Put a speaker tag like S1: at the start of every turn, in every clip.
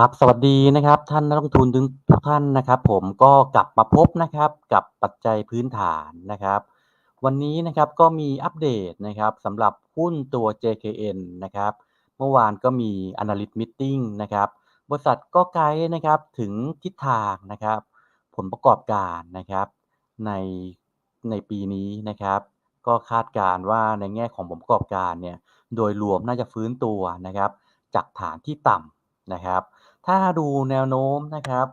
S1: ครับ สวัสดีนะครับท่านนักลงทุนทุกท่านนะครับ ผมก็กลับมาพบนะครับกับปัจจัยพื้นฐานนะครับ วันนี้นะครับก็มีอัปเดตนะครับสำหรับหุ้นตัว JKN นะครับ เมื่อวานก็มี Analyst Meeting นะครับ บริษัทก็ไกด์นะครับถึงทิศทางนะครับ ผลประกอบการนะครับในในปีนี้นะครับ ก็คาดการณ์ว่าในแง่ของผลประกอบการเนี่ยโดยรวมน่าจะฟื้นตัวนะครับ จากฐานที่ต่ำ นะครับ ถ้าดูแนวโน้มนะครับ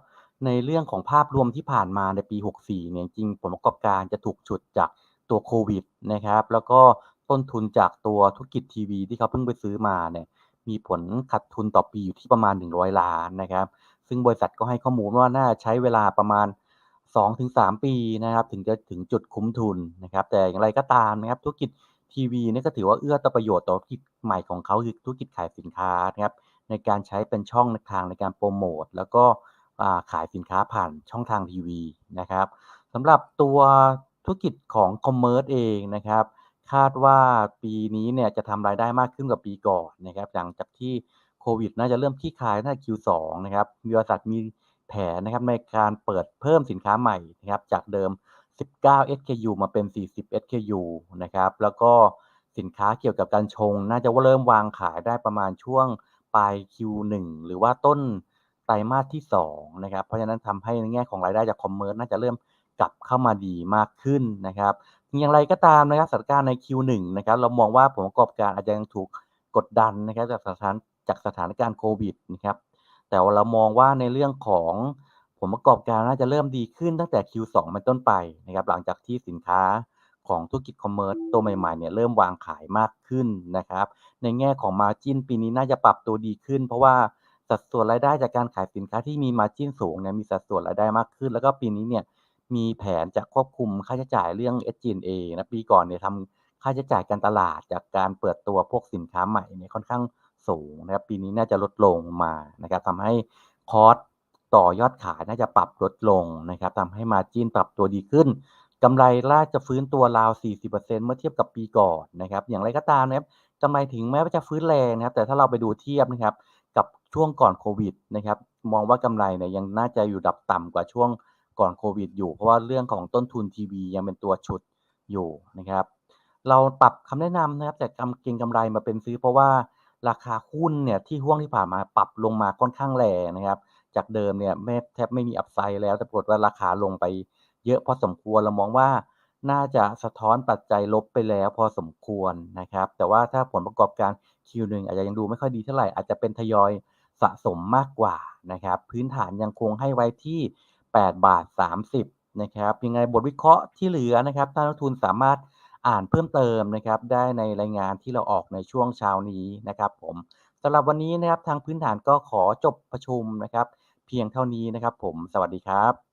S1: ในเรื่องของภาพรวมที่ผ่านมาในปี 64 เนี่ยจริงผลประกอบการจะถูกฉุดจากตัวโควิดนะครับ แล้วก็ต้นทุนจากตัวธุรกิจทีวีที่เขาเพิ่งไปซื้อมาเนี่ยมีผลขาดทุนต่อปีอยู่ที่ประมาณ 100 ล้านนะครับ ซึ่งบริษัทก็ให้ข้อมูลว่าน่าใช้เวลาประมาณ 2-3 ปีนะครับ ถึงจะถึงจุดคุ้มทุนนะครับ แต่อย่างไรก็ตามนะครับธุรกิจทีวีนี่ก็ถือว่าเอื้อต่อประโยชน์ต่อธุรกิจใหม่ของเขาคือธุรกิจขายสินค้านะครับ ในการใช้เป็นช่องทางในการโปรโมทแล้วก็ขายสินค้าผ่านช่องทางทีวีนะครับสำหรับตัวธุรกิจของคอมเมอร์สเองนะครับ คาดว่าปีนี้เนี่ยจะทำรายได้มากขึ้นกว่าปีก่อนนะครับหลังจากที่โควิดน่าจะเริ่มคลี่คลายน่าจะ Q2 นะครับมีบริษัทมีแผนนะครับในการเปิดเพิ่มสินค้าใหม่นะครับจากเดิม 19 SKU มาเป็น 40 SKU นะครับแล้วก็สินค้าเกี่ยวกับการชง น่าจะว่าเริ่มวางขายได้ประมาณช่วง ปลาย Q1 หรือว่าต้นไตรมาสที่2นะครับ เพราะฉะนั้นทำให้ในแง่ของรายได้จากคอมเมอร์สน่าจะเริ่มกลับเข้ามาดีมากขึ้นนะครับอย่างไรก็ตามนะครับสถานการณ์ใน Q1 นะครับเรามองว่าผลประกอบการอาจจะยังถูกกดดันนะครับจากสถานจากสถานการณ์โควิดนะครับแต่ว่าเรามองว่าในเรื่องของผลประกอบการน่าจะเริ่มดีขึ้นตั้งแต่ Q2 เป็นต้นไปนะครับหลังจากที่สินค้า ของธุรกิจคอมเมอร์สตัวใหม่ๆเนี่ยเริ่มวางขายมากขึ้นนะครับ ในแง่ของ Margin ปีนี้น่าจะปรับตัวดีขึ้น เพราะว่าสัดส่วนรายได้จากการขายสินค้าที่มี Margin สูงเนี่ยมีสัดส่วนรายได้มากขึ้น แล้วก็ปีนี้เนี่ยมีแผนจะควบคุมค่าใช้จ่ายเรื่อง SG&A นะปีก่อนเนี่ยทำค่าใช้จ่ายการตลาดจากการเปิดตัวพวกสินค้าใหม่เนี่ยค่อนข้างสูงนะครับปีนี้น่าจะลดลงมานะครับทำให้คอสต่อยอดขายน่าจะปรับลดลงนะครับทำให้ Margin ปรับตัวดีขึ้น กำไรน่าจะฟื้นตัวราว 40%เมื่อเทียบกับปีก่อนนะครับ อย่างไรก็ตามนะครับกำไรถึงแม้ว่าจะฟื้นแรงนะครับ แต่ถ้าเราไปดูเทียบนะครับ กับช่วงก่อนโควิดนะครับ มองว่ากำไรเนี่ยยังน่าจะอยู่ดับต่ำกว่าช่วงก่อนโควิด อยู่ เพราะว่าเรื่องของต้นทุนทีวียังเป็นตัวฉุดอยู่นะครับ เราปรับคำแนะนำนะครับจากกำเก็งกำไรมาเป็นซื้อ เพราะว่าราคาหุ้นเนี่ยที่ห่วงที่ผ่านมาปรับลงมาค่อนข้างแรงนะครับ จากเดิมเนี่ยแม่แทบไม่มีอัพไซด์แล้วแต่ปรากฏว่าราคาลงไป เยอะพอสมควรเรามองว่าน่าจะสะท้อนปัจจัยลบไปแล้วพอสมควรนะครับ แต่ว่าถ้าผลประกอบการ Q1 อาจจะยังดูไม่ค่อยดีเท่าไหร่ อาจจะเป็นทยอยสะสมมากกว่านะครับ พื้นฐานยังคงให้ไว้ที่ 8 บาท 30นะครับยังไงบทวิเคราะห์ที่เหลือนะครับท่านนักทุนสามารถอ่านเพิ่มเติมนะครับ ได้ในรายงานที่เราออกในช่วงเช้านี้นะครับ ผมสำหรับวันนี้นะครับทางพื้นฐานก็ขอจบประชุมนะครับ เพียงเท่านี้นะครับ ผมสวัสดีครับ